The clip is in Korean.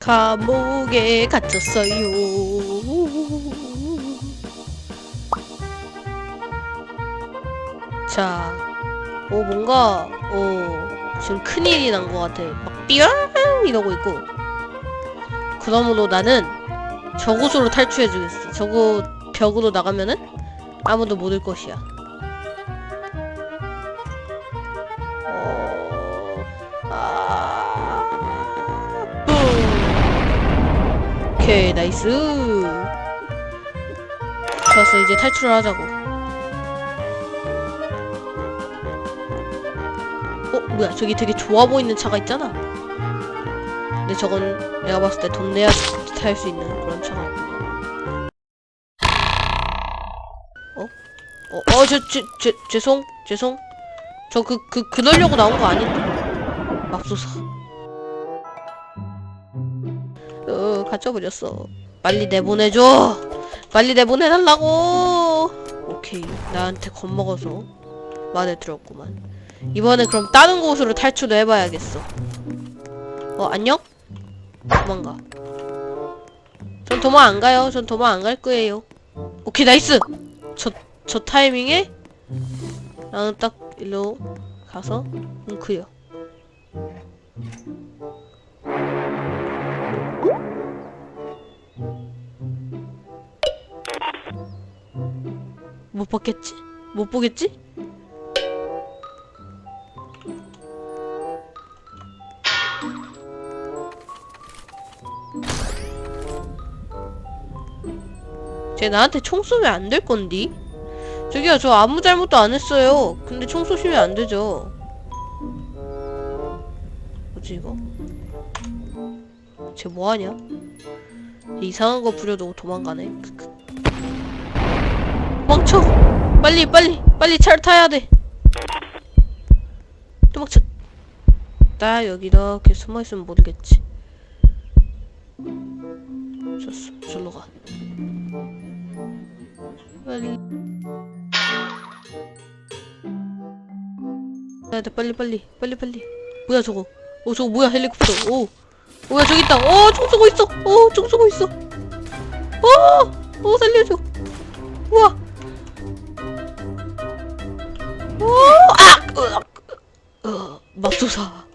감옥에 갇혔어요. 자, 오 뭔가 오 지금 큰일이 난 것 같아. 막 삐앙 이러고 있고. 그러므로 나는 저곳으로 탈출해주겠어. 저곳 벽으로 나가면은 아무도 못올 것이야. 어... 아... 오케이 나이스. 좋았어 이제 탈출을 하자고. 어 뭐야 저기 되게 좋아 보이는 차가 있잖아. 근데 저건 내가 봤을 때 돈 내야 탈 수 있는 그런 차가 아니야. 어? 어, 어, 저, 저, 저, 죄송, 죄송. 저 그, 그, 그러려고 나온 거 아닌데. 맙소사. 어, 갇혀버렸어. 빨리 내보내줘! 빨리 내보내달라고! 오케이. 나한테 겁먹어서 말에 들었구만. 이번에 그럼 다른 곳으로 탈출을 해봐야겠어. 어, 안녕? 도망가. 전 도망 안 가요. 전 도망 안 갈 거예요. 오케이, 나이스! 저, 저 타이밍에 나는 딱 일로 가서 웅크요. 못 봤겠지? 못 보겠지? 쟤 나한테 총 쏘면 안 될 건디? 저기요 저 아무 잘못도 안 했어요 근데 총 쏘시면 안 되죠 뭐지 이거? 쟤 뭐하냐? 쟤 이상한 거 부려도 도망가네 크크. 도망쳐. 빨리 빨리 빨리 차를 타야 돼. 도망쳐. 나 여기 이렇게 숨어있으면 모르겠지. 좋았어. 절로 가. 빨리. 야, 나 빨리 빨리 빨리 빨리. 뭐야 저거? 어 저거 뭐야? 헬리콥터. 오. 뭐야 저기 있다. 어총 쏘고 있어. 어총 쏘고 있어. 어어 살려줘. 우와 어아 으악 어 맙소사